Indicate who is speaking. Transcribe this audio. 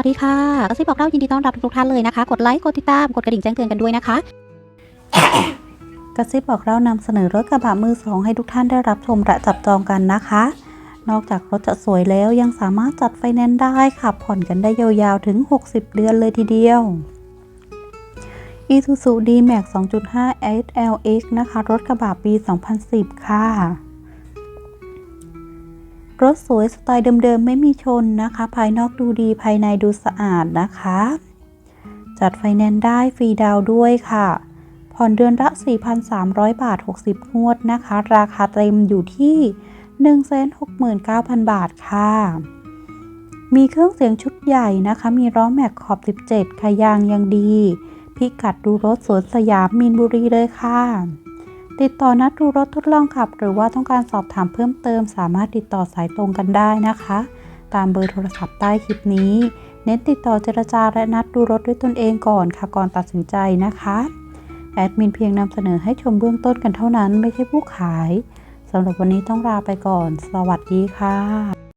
Speaker 1: วัสดีค่ะกระซิบบอกเล่ายินดีต้อนรับทุกท่านเลยนะคะ กดไลค์ กดติดตาม กดกระดิ่งแจ้งเตือนกันด้วยนะคะ
Speaker 2: กระซิบบอกเรานำเสนอรถกระบะมือสองให้ทุกท่านได้รับชมและจับจองกันนะคะ นอกจากรถจะสวยแล้วยังสามารถจัดไฟแนนซ์ได้ขับผ่อนกันได้ยาวๆถึง 60 เดือนเลยทีเดียว Isuzu D-Max 2.5 SLX นะคะ รถกระบะปี 2010 ค่ะ รถสวยสไตล์เดิมๆ ไม่มีชนนะคะ ภายนอกดูดีภายในดูสะอาดนะคะ จัดไฟแนนซ์ได้ฟรีดาวด้วยค่ะ ผ่อนเดือนละ 4,300 บาท 60 งวดนะคะ ราคาเต็มอยู่ที่ 169,000 บาทค่ะ มีเครื่องเสียงชุดใหญ่นะคะ มีล้อแม็กขอบ 17ค่ะยางยังดี พิกัดดูรถสวนสยามมีนบุรีเลยค่ะ ติดต่อนัดดูรถทดลองขับ หรือว่าต้องการสอบถามเพิ่มเติม สามารถติดต่อสายตรงกันได้นะคะ ตามเบอร์โทรศัพท์ใต้คลิปนี้ เน้นติดต่อเจรจาและนัดดูรถด้วยตนเองก่อนค่ะก่อนตัดสินใจนะคะแอดมินเพียงนำเสนอให้ชมเบื้องต้นกันเท่านั้นไม่ใช่ผู้ขายสำหรับวันนี้ต้องลาไปก่อน สวัสดีค่ะ